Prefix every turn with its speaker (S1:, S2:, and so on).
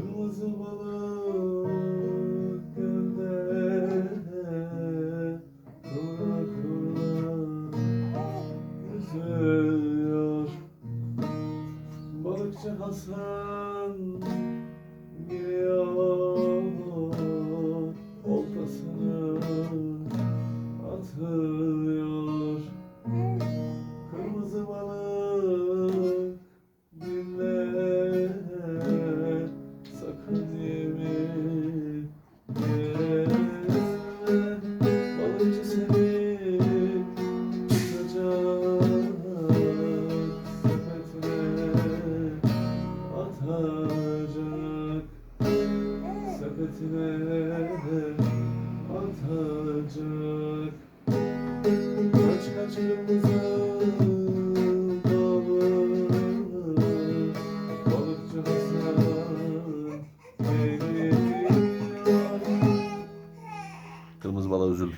S1: Kırmızı balık gölde Kıvrıla kıvrıla yüzüyor Balıkçı Hasan geliyor Oltasını atıyor. Kırmızı balık sepetine atacak Kaç kaç kırmızı
S2: Kırmızı balığa üzüldüm.